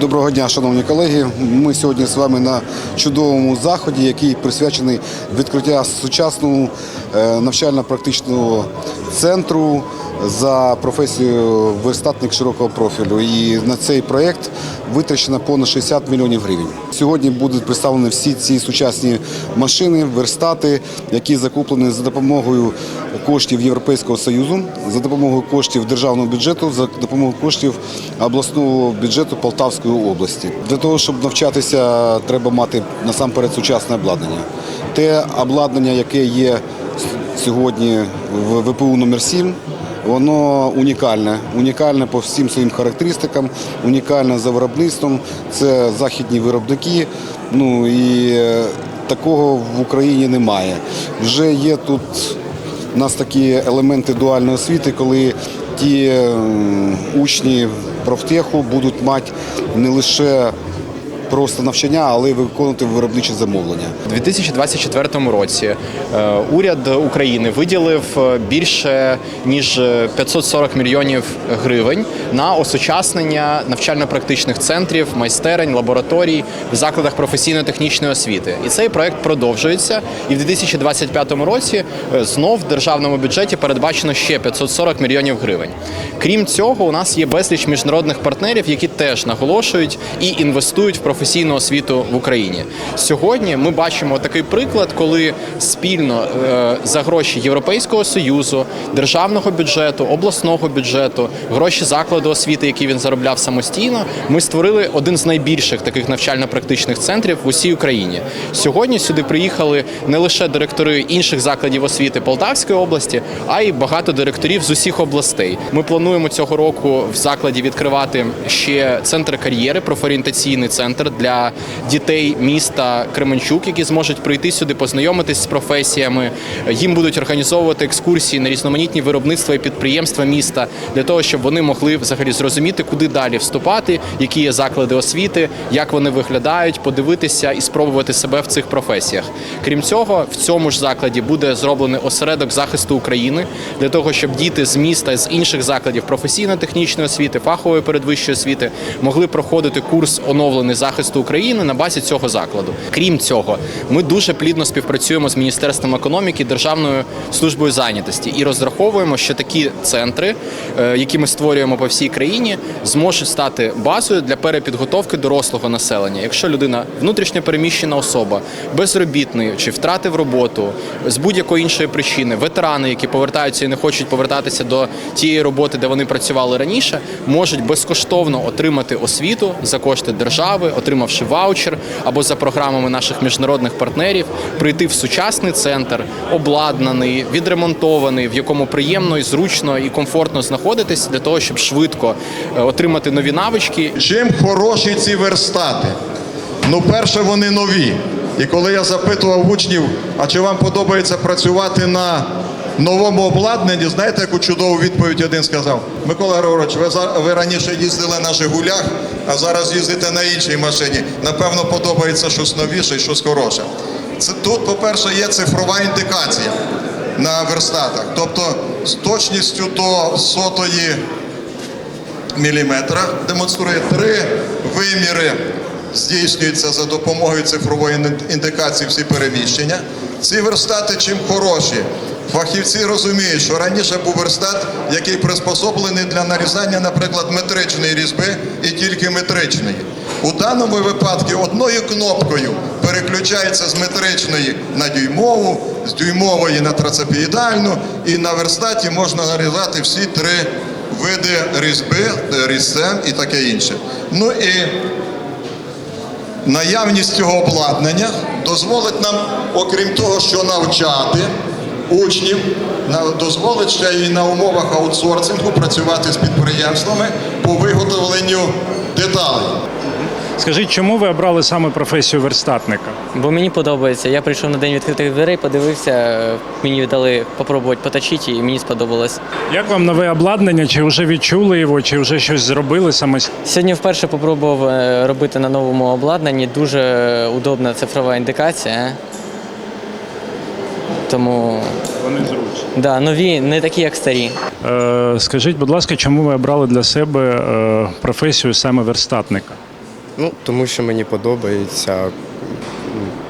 Доброго дня, шановні колеги. Ми сьогодні з вами на чудовому заході, який присвячений відкриття сучасного е, навчально-практичного центру за професією верстатник широкого профілю. І на цей проєкт витрачено понад 60 мільйонів гривень. Сьогодні будуть представлені всі ці сучасні машини, верстати, які закуплені за допомогою коштів Європейського Союзу, за допомогою коштів державного бюджету, за допомогою коштів обласного бюджету Полтавської області. Для того, щоб навчатися, треба мати насамперед сучасне обладнання. Те обладнання, яке є сьогодні в ВПУ номер 7 Воно унікальне, унікальне по всім своїм характеристикам, унікальне за виробництвом. Це західні виробники. Ну і е, такого в Україні немає. Вже є тут у нас такі елементи дуальної освіти, коли ті учні профтеху будуть мати не лише просто навчання, але й виконувати виробничі замовлення. У 2024 році е, уряд України виділив е, більше ніж 540 мільйонів гривень на осучаснення навчально-практичних центрів, майстерень, лабораторій в закладах професійно-технічної освіти. І цей проект продовжується. І в 2025 році е, знов в державному бюджеті передбачено ще 540 мільйонів гривень. Крім цього, у нас є безліч міжнародних партнерів, які теж наголошують і інвестують в професійну освіту в Україні. Сьогодні ми бачимо такий приклад, коли спільно е, за гроші Європейського союзу, державного бюджету, обласного бюджету, гроші закладу освіти, які він заробляв самостійно, ми створили один з найбільших таких навчально-практичних центрів в усій Україні. Сьогодні сюди приїхали не лише директори інших закладів освіти Полтавської області, а й багато директорів з усіх областей. Ми плануємо цього року в закладі відкривати ще центр кар'єри, профорієнтаційний центр для дітей міста Кременчук, які зможуть прийти сюди, познайомитись з професіями. Їм будуть організовувати екскурсії на різноманітні виробництва і підприємства міста для того, щоб вони могли взагалі зрозуміти, куди далі вступати, які є заклади освіти, як вони виглядають, подивитися і спробувати себе в цих професіях. Крім цього, в цьому ж закладі буде зроблений осередок захисту України для того, щоб діти з міста з інших закладів професійно-технічної освіти, фахової передвищої освіти могли проходити курс оновлений захисту України на базі цього закладу. Крім цього, ми дуже плідно співпрацюємо з міністерством економіки, Державною службою зайнятості і розраховуємо, що такі центри, е, які ми створюємо по всій країні, зможуть стати базою для перепідготовки дорослого населення. Якщо людина внутрішньо переміщена особа, безробітний чи втратив роботу з будь-якої іншої причини, ветерани, які повертаються і не хочуть повертатися до тієї роботи, де вони працювали раніше, можуть безкоштовно отримати освіту за кошти держави, отримавши ваучер або за програмами наших міжнародних партнерів, прийти в сучасний центр, обладнаний, відремонтований, в якому приємно і зручно і комфортно знаходитись для того, щоб швидко е, отримати нові навички Чим хороші ці верстати? Ну, перше, вони нові. І коли я запитував учнів, а чи вам подобається працювати на новому обладнанні, знаєте, яку чудову відповідь один сказав? Микола Григорович, ви, ви раніше їздили на Жигулях, а зараз їздите на іншій машині. Напевно, подобається щось новіше і щось хороше. Це, тут, по-перше, є цифрова індикація на верстатах. Тобто з точністю до сотої міліметра демонструє три виміри. Здійснюються за допомогою цифрової індикації всі переміщення. Ці верстати чим хороші. Фахівці розуміють, що раніше був верстат, який приспособлений для нарізання, наприклад, метричної різьби і тільки метричної. У даному випадку одною кнопкою переключається з метричної на дюймову, з дюймової на трацепіїдальну, і на верстаті можна нарізати всі три види різьби, е, різцем і таке інше. Ну і наявність цього обладнання дозволить нам, окрім того, що навчати учнів, на- дозволить ще і на умовах аутсорсингу працювати з підприємствами по виготовленню деталей. Скажіть, чому ви обрали саме професію верстатника? Бо мені подобається. Я прийшов на день відкритих дверей, подивився, е, мені дали попробувати поточити, і мені сподобалось. Як вам нове обладнання? Чи вже відчули його, чи вже щось зробили самостійно? Сьогодні вперше попробував е, робити на новому обладнанні. Дуже удобна цифрова індикація. Тому Вони зручні. да, нові не такі, як старі. Е, скажіть, будь ласка, чому ви обрали для себе е, професію саме верстатника? Ну, тому що мені подобається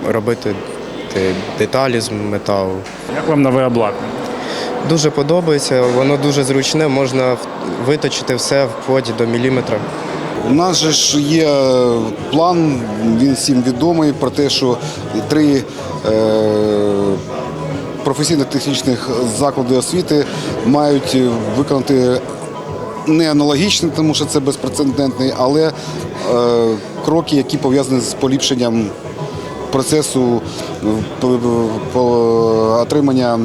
робити деталі з металу. Як вам нове обладнання? Дуже подобається, воно дуже зручне, можна виточити все вплоть до міліметра. У нас же ж є план, він всім відомий про те, що три е, професійно-технічних заклади освіти мають виконати не аналогічний, тому що це безпрецедентний, але е, кроки, які пов'язані з поліпшенням процесу е, отримання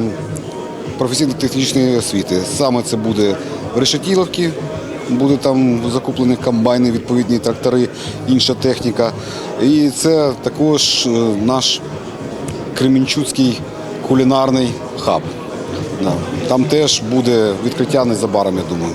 професійно-технічної освіти. Саме це буде в Решетіловці, буде там закуплені комбайни, відповідні трактори, інша техніка. І це також е, наш Кременчуцький кулінарний хаб. Там теж буде відкриття незабаром, я думаю.